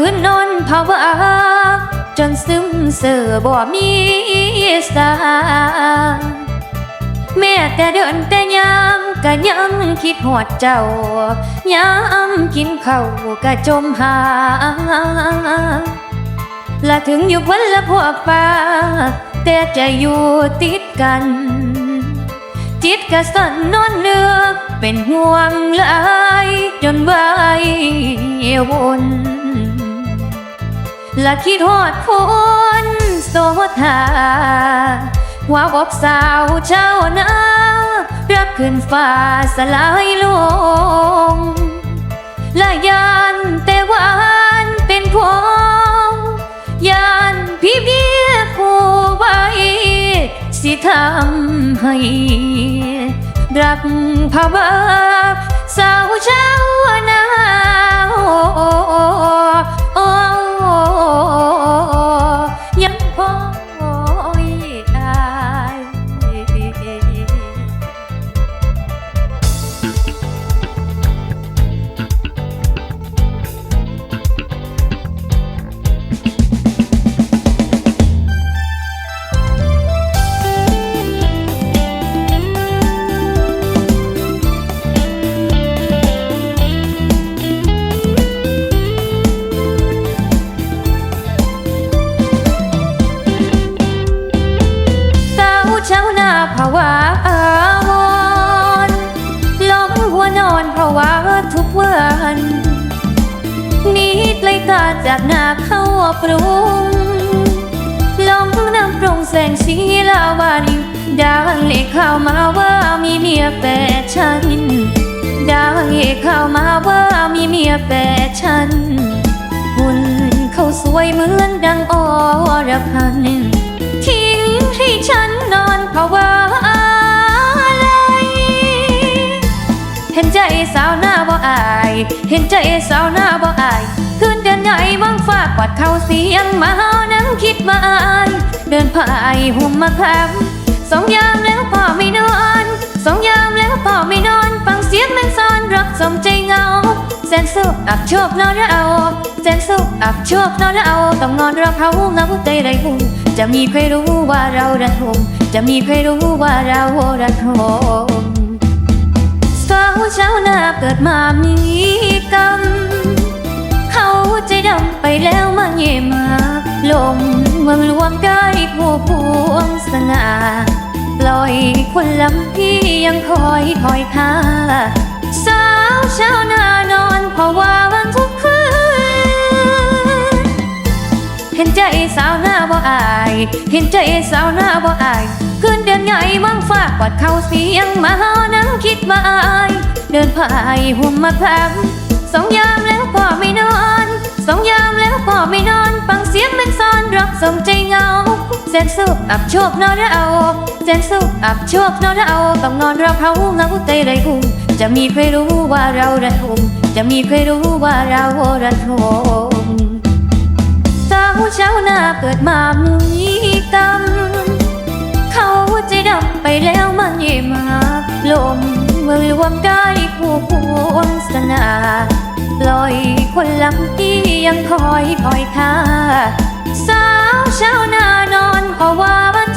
คืนนอนภาวะจนซึมเสือบ่มีสาแม่แต่เดินแต่ยามก็ยังคิดหอดเจ้ายามกินข้าวก็จมหาและถึงอยู่วันละพวกฟ้าแต่จะอยู่ติดกัน จิตก็สั่นนอนเลือกเป็นห่วงหลายจนไหววน และคิดฮอดคนโสธาว่าบอกสาวเจ้านารักขึ้นฟ้าสลายลงและยานแต่วานเป็นพวงยานพี่เบี้ยผู้ไว้สิทำให้รักภาวะสาวเจ้านา จากนาเข้าปรุงลงน้ำปรุงแสงสีลาวันดังเลขข่ามาว่ามีเมียแฟชั่นดังเลขข่ามาว่ามีเมียแฟชั่นหุ่นเขาสวยเหมือนดังอรพันทิ้งให้ฉันนอนภาวะอะไรเห็นใจสาวหน้าบ่อาย เห็นใจสาวหน้าบ่อาย คืนเดือนไหนวังฝากกวาดเขาเสียงมาเฮานั่งคิดมาอายเดินผ่ายหุ่มมาแคำสองยามแล้วพ่อไม่นอนสองยามแล้วพ่อไม่นอน ฟังเสียงแมงซอนรักสมใจเงาแสนสุขอับโชคนอนเราแสนสุขอับโชคนอนเราต้องนอนรับเขาเหงาใจไรหูจะมีใครรู้ว่าเราระทมจะมีใครรู้ว่าเราระทมสาวเช้าหน้าเกิดมามีก ล่อยคนลำพี่ยังคอยคอยท่าสาวชาหน้านอนเพราะว่าวันทุกคืนเห็นใจสาวหน้าบ่อาย เห็นใจสาวหน้าบ่อายคืนเดือนใหญ่มังฝากกวาดเขาเสียงมาเฮานั่งคิดมาอายเดินผ่ายหุ่มมาพรำสองยามแล้วพ่อไม่นอน สองยามแล้วพ่อไม่นอน ฟังเสียงเป็นซอนรักสมใจเงา แสนสุขอับโชคนอนเราแสนสุขอับโชคนอนเราต้องนอนรับเขาเหงาใจไรหุ่มจะมีใครรู้ว่าเราระทมจะมีใครรู้ว่าเราระทมสาวเช้าหน้าเกิดมามีกรรมเขาใจดำไปแล้วมันเย่มาลมเมืองรวมได้ผู้พวงสนาปล่อยคนลำที่ยังคอยคอยท่า สาวเช้าหน้านอนเพราะว่าวัน